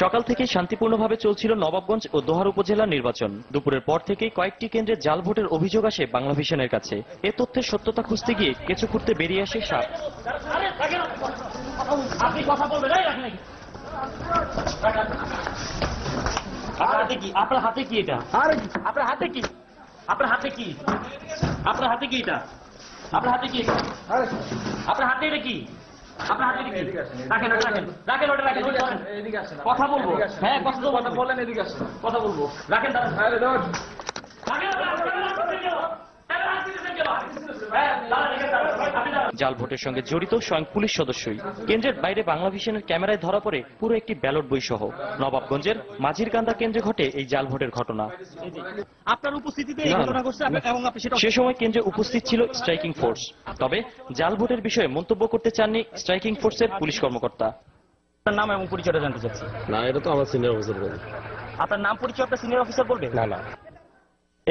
সকাল থেকে শান্তিপূর্ণভাবে চলছিল নবাবগঞ্জ ও দোহার উপজেলার নির্বাচন। দুপুরের পর থেকেই কয়েকটি কেন্দ্রে জাল ভোটের অভিযোগ আসে বাংলাভিশনের কাছে। এ তথ্যের সত্যতা খুঁজতে গিয়ে কেঁচো খুঁড়তে বেরিয়ে আসে সাপ। আপনি কথা বলবেন এই রাখেন এখানে। আপনার হাতে কি আপনার হাতে কি? এটা আপনার হাতে কি? আপনার হাতে কি? আপনার হাতে কি এটা? আপনার হাতে কি? এটা? আপনার হাতে এটা কি? আপনার হাতে কি রাখেন রাখেন রাখেন ওটা রাখেন। কথা বলব হ্যাঁ কথা বলব কথা বলেন এদিকে আসেন কথা বলব রাখেন দাদা রাখেন রাখেন, রাখেন? হ্যাঁ, দাঁড়ান। জাল ভোটের সঙ্গে জড়িত স্বয়ং পুলিশ সদস্যই। কেন্দ্রের বাইরে বাংলাভিশনের ক্যামেরায় ধরা পড়ে পুরো একটি ব্যালট বই সহ। নবাবগঞ্জের মাঝিরকান্দা কেন্দ্রে ঘটে এই জাল ভোটের ঘটনা। আপনার উপস্থিতিতে এই ঘটনা ঘটছে এবং আপনি সেটা সে সময় কেন্দ্রে উপস্থিত ছিল স্ট্রাইকিং ফোর্স। তবে জাল ভোটের বিষয়ে মন্তব্য করতে চাননি স্ট্রাইকিং ফোর্সের পুলিশ কর্মকর্তা। আপনার নাম এবং পরিচয়টা জানতে চাচ্ছি। না এটা তো আমার সিনিয়র অফিসার বলে আপনার নাম পরিচয় আপনার সিনিয়র অফিসার বলবে? না না।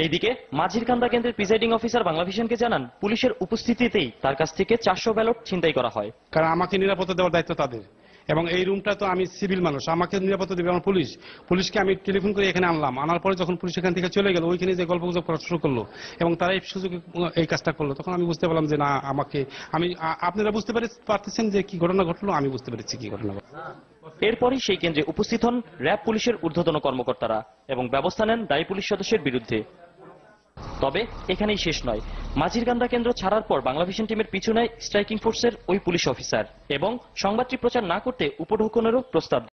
এইদিকে মাঝিরকান্দা কেন্দ্রের প্রিসাইডিং অফিসার বাংলাভিশনকে জানান পুলিশের উপস্থিতিতেই তার কাছ থেকে চারশো ব্যালট ছিনতাই করা হয়। কারণ আমাকে নিরাপত্তা দেওয়ার দায়িত্ব তাদের। এবং এই রুমটা তো আমি সিভিল মানুষ আমাকে নিরাপত্তা দেবে আমার পুলিশ। পুলিশকে আমি টেলিফোন করে এখানে আনলাম। আনার পরে যখন পুলিশ এখান থেকে চলে গেল ওইখানে যে গল্প গুজব করা শুরু করল এবং তারা এই সুযোগে এই কাজটা করল তখন আমি বুঝতে পারলাম যে না আমাকে আমি আপনারা বুঝতে পারে পারতেছেন যে কি ঘটনা ঘটলো আমি বুঝতে পেরেছি কি ঘটনা ঘটলো। এরপরই সেই কেন্দ্রে উপস্থিত হন র্যাব পুলিশের ঊর্ধ্বতন কর্মকর্তারা এবং ব্যবস্থা নেন দায়ী পুলিশ সদস্যের বিরুদ্ধে। তবে এখানেই শেষ নয়। মাঝিরকান্দা কেন্দ্র ছাড়ার পর বাংলাভিশন টিমের পিছু নেয় স্ট্রাইকিং ফোর্সের ওই পুলিশ অফিসার এবং সংবাদটি প্রচার না করতে উপঢৌকনেরও প্রস্তাব